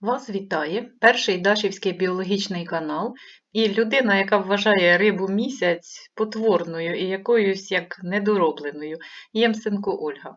Вас вітає перший Дашівський біологічний канал і людина, яка вважає рибу місяць потворною і якоюсь як недоробленою, Ємсенко Ольга.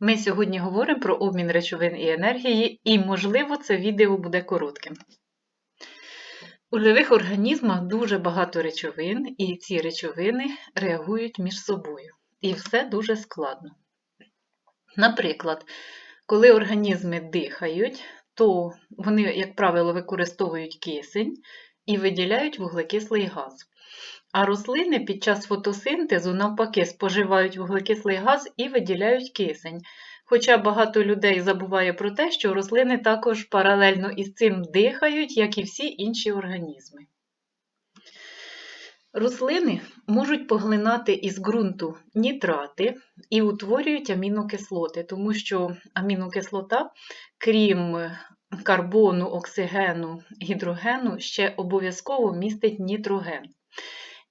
Ми сьогодні говоримо про обмін речовин і енергії, і, можливо, це відео буде коротким. У живих організмах дуже багато речовин, і ці речовини реагують між собою. І все дуже складно. Наприклад, коли організми дихають, то вони, як правило, використовують кисень і виділяють вуглекислий газ. А рослини під час фотосинтезу, навпаки, споживають вуглекислий газ і виділяють кисень. Хоча багато людей забуває про те, що рослини також паралельно із цим дихають, як і всі інші організми. Рослини можуть поглинати із ґрунту нітрати і утворюють амінокислоти, тому що амінокислота, крім карбону, оксигену, гідрогену, ще обов'язково містить нітроген.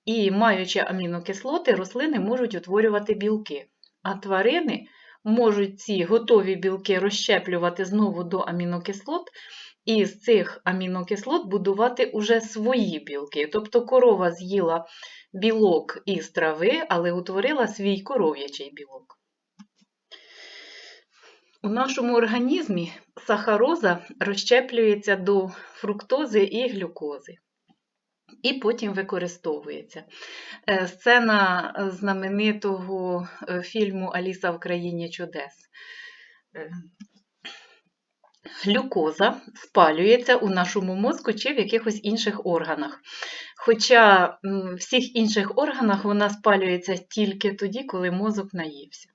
І маючи амінокислоти, рослини можуть утворювати білки, а тварини можуть ці готові білки розщеплювати знову до амінокислот, і з цих амінокислот будувати уже свої білки. Тобто корова з'їла білок із трави, але утворила свій коров'ячий білок. У нашому організмі сахароза розщеплюється до фруктози і глюкози. І потім використовується. Е, Сцена знаменитого е, фільму Аліса в країні чудес. Е, Глюкоза спалюється у нашому мозку чи в якихось інших органах. Хоча в всіх інших органах вона спалюється тільки тоді, коли мозок наївся.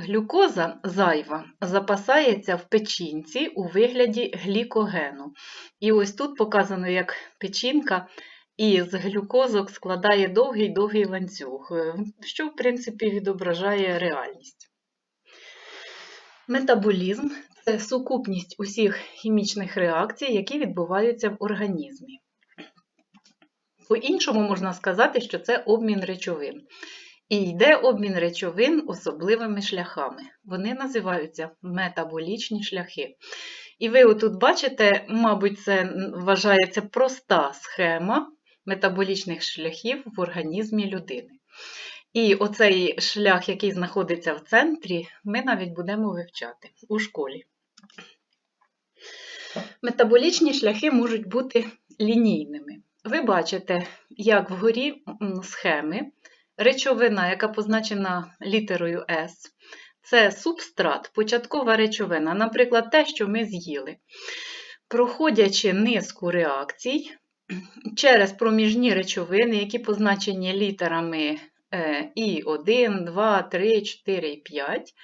Глюкоза зайва запасається в печінці у вигляді глікогену. І ось тут показано, як печінка із глюкозок складає довгий-довгий ланцюг, що, в принципі, відображає реальність. Метаболізм це сукупність усіх хімічних реакцій, які відбуваються в організмі. По-іншому можна сказати, що це обмін речовин. І йде обмін речовин особливими шляхами. Вони називаються метаболічні шляхи. І ви отут бачите, мабуть, це вважається проста схема метаболічних шляхів в організмі людини. І оцей шлях, який знаходиться в центрі, ми навіть будемо вивчати у школі. Метаболічні шляхи можуть бути лінійними. Ви бачите, як вгорі схеми речовина, яка позначена літерою S, це субстрат, початкова речовина, наприклад, те, що ми з'їли. Проходячи низку реакцій через проміжні речовини, які позначені літерами і 1, 2, 3, 4 і 5,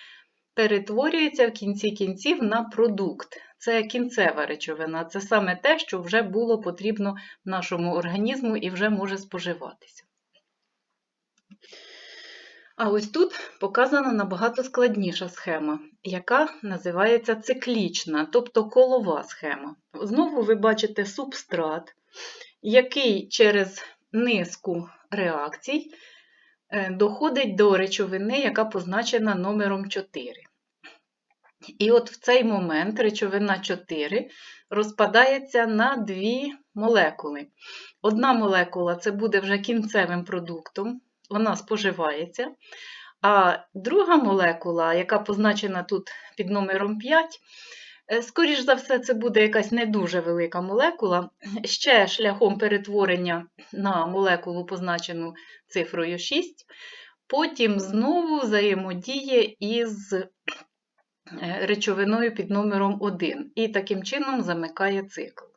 перетворюється в кінці кінців на продукт. Це кінцева речовина, це саме те, що вже було потрібно нашому організму і вже може споживатися. А ось тут показана набагато складніша схема, яка називається циклічна, тобто колова схема. Знову ви бачите субстрат, який через низку реакцій доходить до речовини, яка позначена номером 4. І от в цей момент речовина 4 розпадається на дві молекули. Одна молекула це буде вже кінцевим продуктом, вона споживається. А друга молекула, яка позначена тут під номером 5, скоріш за все, це буде якась не дуже велика молекула, ще шляхом перетворення на молекулу, позначену цифрою 6, потім знову взаємодіє із речовиною під номером 1 і таким чином замикає цикл.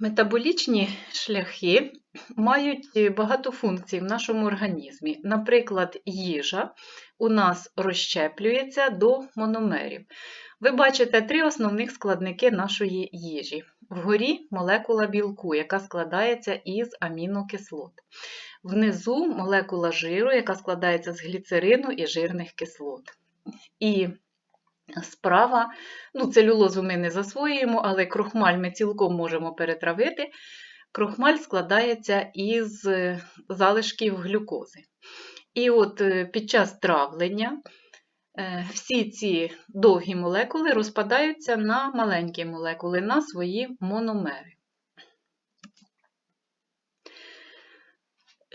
Метаболічні шляхи мають багато функцій в нашому організмі. Наприклад, їжа у нас розщеплюється до мономерів. Ви бачите три основних складники нашої їжі. Вгорі молекула білку, яка складається із амінокислот. Внизу молекула жиру, яка складається з гліцерину і жирних кислот. І справа, ну, целюлозу ми не засвоюємо, але крохмаль ми цілком можемо перетравити. Крохмаль складається із залишків глюкози. І от під час травлення Е, Всі ці довгі молекули розпадаються на маленькі молекули, на свої мономери.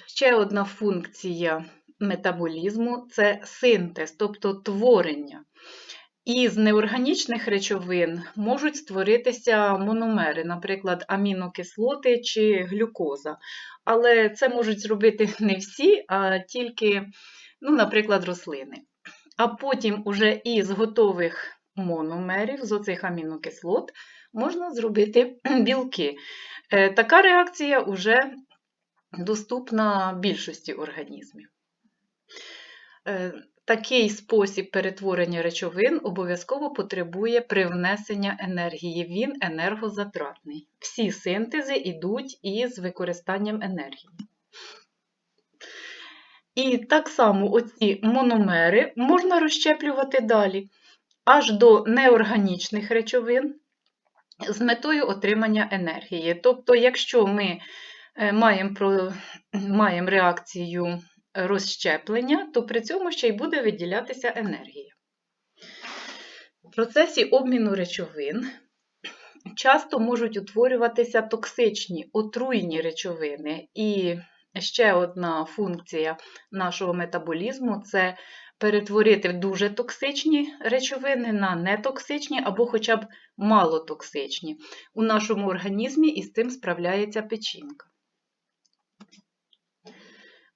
Ще одна функція метаболізму це синтез, тобто творення. Із неорганічних речовин можуть створитися мономери, наприклад, амінокислоти чи глюкоза. Але це можуть зробити не всі, а тільки, ну, наприклад, рослини. А потім уже із готових мономерів, з оцих амінокислот, можна зробити білки. Е, Така реакція вже доступна більшості організмів. Такий спосіб перетворення речовин обов'язково потребує привнесення енергії. Він енергозатратний. Всі синтези йдуть із використанням енергії. І так само оці мономери можна розщеплювати далі, аж до неорганічних речовин з метою отримання енергії. Тобто, якщо ми е, маємо, маємо реакцію розщеплення, то при цьому ще й буде виділятися енергія. В процесі обміну речовин часто можуть утворюватися токсичні, отруйні речовини. І ще одна функція нашого метаболізму це перетворити дуже токсичні речовини на нетоксичні або хоча б малотоксичні. У нашому організмі із цим справляється печінка.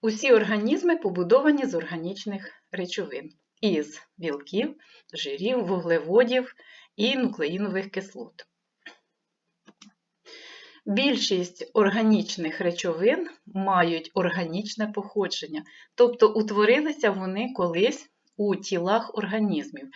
Усі організми побудовані з органічних речовин із білків, жирів, вуглеводів і нуклеїнових кислот. Більшість органічних речовин мають органічне походження, тобто утворилися вони колись у тілах організмів.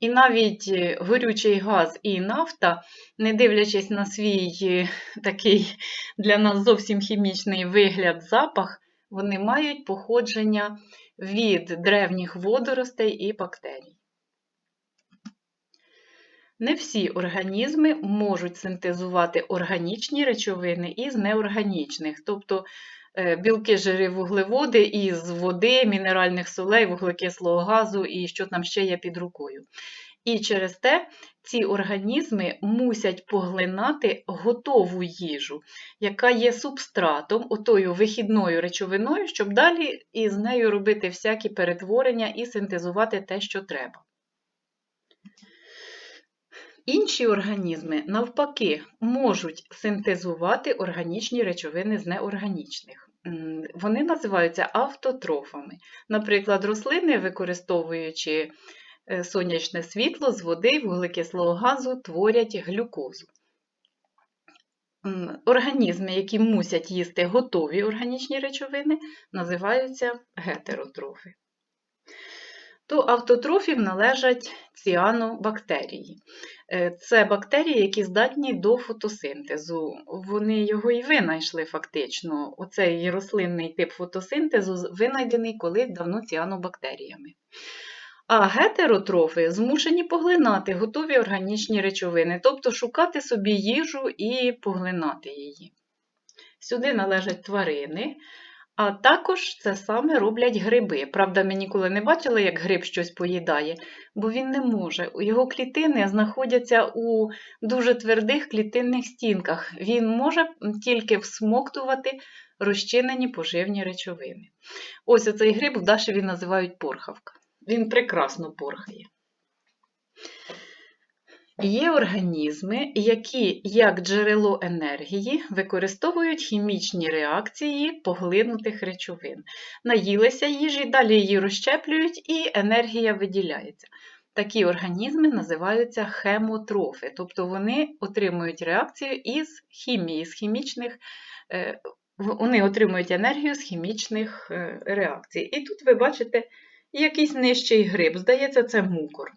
І навіть е, горючий газ і нафта, не дивлячись на свій е, такий для нас зовсім хімічний вигляд, запах, вони мають походження від древніх водоростей і бактерій. Не всі організми можуть синтезувати органічні речовини із неорганічних, тобто е, білки, жири, вуглеводи із води, мінеральних солей, вуглекислого газу і що там ще є під рукою. І через те ці організми мусять поглинати готову їжу, яка є субстратом, отою вихідною речовиною, щоб далі із нею робити всякі перетворення і синтезувати те, що треба. Інші організми, навпаки, можуть синтезувати органічні речовини з неорганічних. Вони називаються автотрофами. Наприклад, рослини, використовуючи сонячне світло з води, вуглекислого газу, творять глюкозу. Організми, які мусять їсти готові органічні речовини, називаються гетеротрофи. До автотрофів належать ціанобактерії. Е, це бактерії, які здатні до фотосинтезу. Вони його і винайшли фактично. Оцей рослинний тип фотосинтезу винайдений колись давно ціанобактеріями. А гетеротрофи змушені поглинати готові органічні речовини, тобто шукати собі їжу і поглинати її. Сюди належать тварини, а також це саме роблять гриби. Правда, ми ніколи не бачили, як гриб щось поїдає, бо він не може. Його клітини знаходяться у дуже твердих клітинних стінках. Він може тільки всмоктувати розчинені поживні речовини. Ось оцей гриб в Дашеві називають порхавка. Він прекрасно порхає. Є організми, які як джерело енергії використовують хімічні реакції поглинутих речовин. Наїлися їжі, далі її розщеплюють і енергія виділяється. Такі організми називаються хемотрофи, тобто вони отримують реакцію із хімії, з хімічних, е, вони отримують енергію з хімічних е, реакцій. І тут ви бачите якийсь нижчий гриб, здається, це мукор.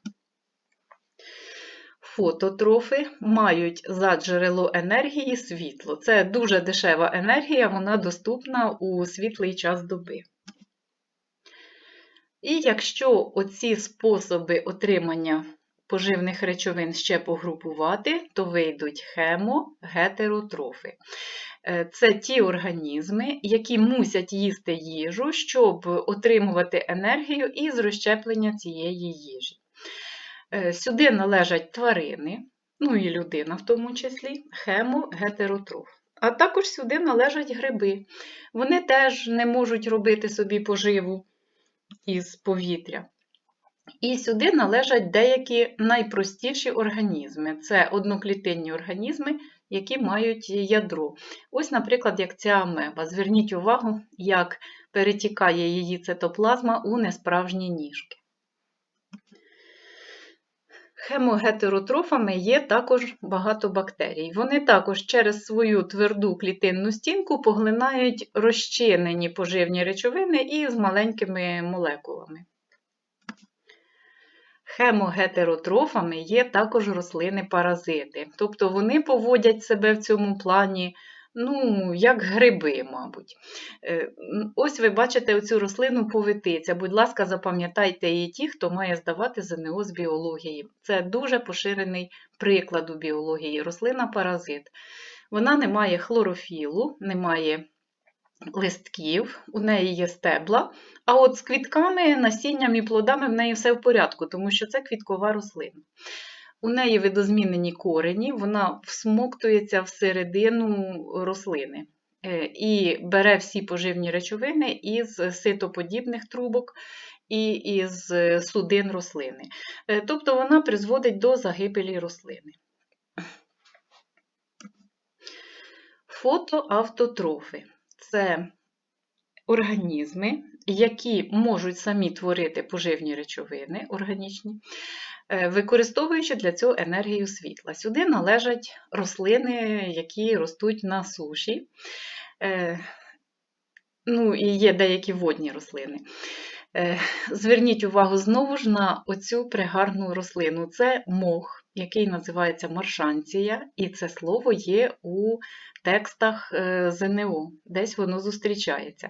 Фототрофи мають за джерело енергії світло. Це дуже дешева енергія, вона доступна у світлий час доби. І якщо оці способи отримання поживних речовин ще погрупувати, то вийдуть хемо, гетеротрофи. Е, Це ті організми, які мусять їсти їжу, щоб отримувати енергію із розщеплення цієї їжі. Е, Сюди належать тварини, ну і людина в тому числі, хемо-гетеротроф. А також сюди належать гриби. Вони теж не можуть робити собі поживу із повітря. І сюди належать деякі найпростіші організми. Це одноклітинні організми, які мають ядро. Ось, наприклад, як ця амеба. Зверніть увагу, як перетікає її цитоплазма у несправжні ніжки. Хемогетеротрофами є також багато бактерій. Вони також через свою тверду клітинну стінку поглинають розчинені поживні речовини із маленькими молекулами. Хемогетеротрофами є також рослини-паразити, тобто вони поводять себе в цьому плані, ну, як гриби, мабуть. Е, Ось ви бачите оцю рослину повитиця. Будь ласка, запам'ятайте її ті, хто має здавати ЗНО з біології. Це дуже поширений приклад у біології. Рослина-паразит. Вона не має хлорофілу, не має листків, у неї є стебла, а от з квітками, насінням і плодами в неї все в порядку, тому що це квіткова рослина. У неї видозмінені корені, вона всмоктується всередину рослини е, і бере всі поживні речовини із ситоподібних трубок і із судин рослини. Е, Тобто вона призводить до загибелі рослини. Фотоавтотрофи це організми, які можуть самі творити поживні речовини органічні, е, використовуючи для цього енергію світла. Сюди належать рослини, які ростуть на суші, е, ну і є деякі водні рослини. Е, Зверніть увагу знову ж на оцю пригарну рослину. Це мох, який називається маршанція, і це слово є у текстах е, ЗНО, десь воно зустрічається.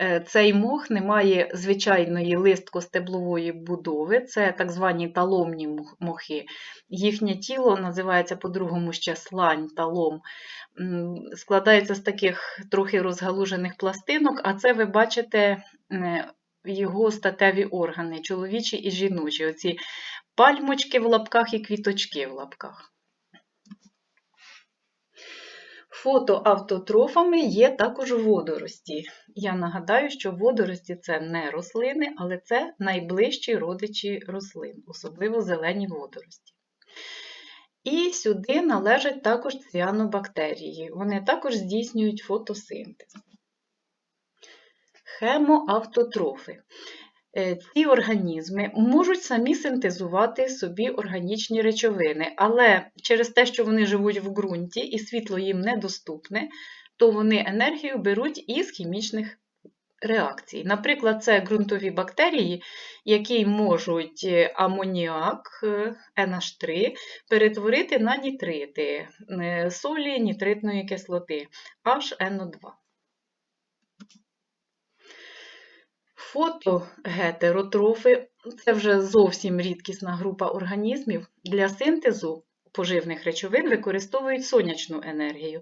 Е, Цей мох не має звичайної листко-стеблової будови, це так звані таломні мохи. Їхнє тіло називається по-другому ще слань, талом. Складається з таких трохи розгалужених пластинок, а це ви бачите е, його статеві органи, чоловічі і жіночі. Оці пальмочки в лапках і квіточки в лапках. Фотоавтотрофами є також водорості. Я нагадаю, що водорості це не рослини, але це найближчі родичі рослин, особливо зелені водорості. І сюди належать також ціанобактерії. Вони також здійснюють фотосинтез. Хемоавтотрофи. Е, Ці організми можуть самі синтезувати собі органічні речовини, але через те, що вони живуть в ґрунті і світло їм недоступне, то вони енергію беруть із хімічних реакцій. Наприклад, це ґрунтові бактерії, які можуть е, амоніак е, NH3 перетворити на нітрити е, солі нітритної кислоти HNO2. Фотогетеротрофи це вже зовсім рідкісна група організмів. Для синтезу поживних речовин використовують сонячну енергію,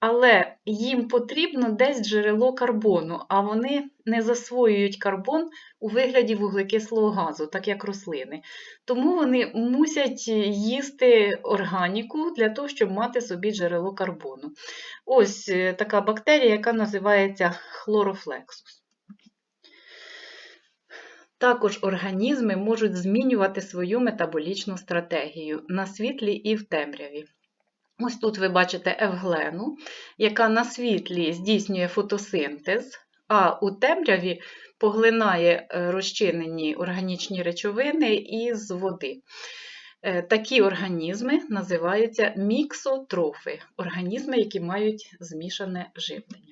але їм потрібно десь джерело карбону, а вони не засвоюють карбон у вигляді вуглекислого газу, так як рослини. Тому вони мусять їсти органіку для того, щоб мати собі джерело карбону. Ось е, така бактерія, яка називається хлорофлексус. Також організми можуть змінювати свою метаболічну стратегію на світлі і в темряві. Ось тут ви бачите евглену, яка на світлі здійснює фотосинтез, а у темряві поглинає е, розчинені органічні речовини із води. Е, Такі організми називаються міксотрофи, організми, які мають змішане живлення.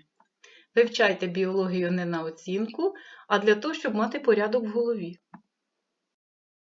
Вивчайте біологію не на оцінку, а для того, щоб мати порядок в голові.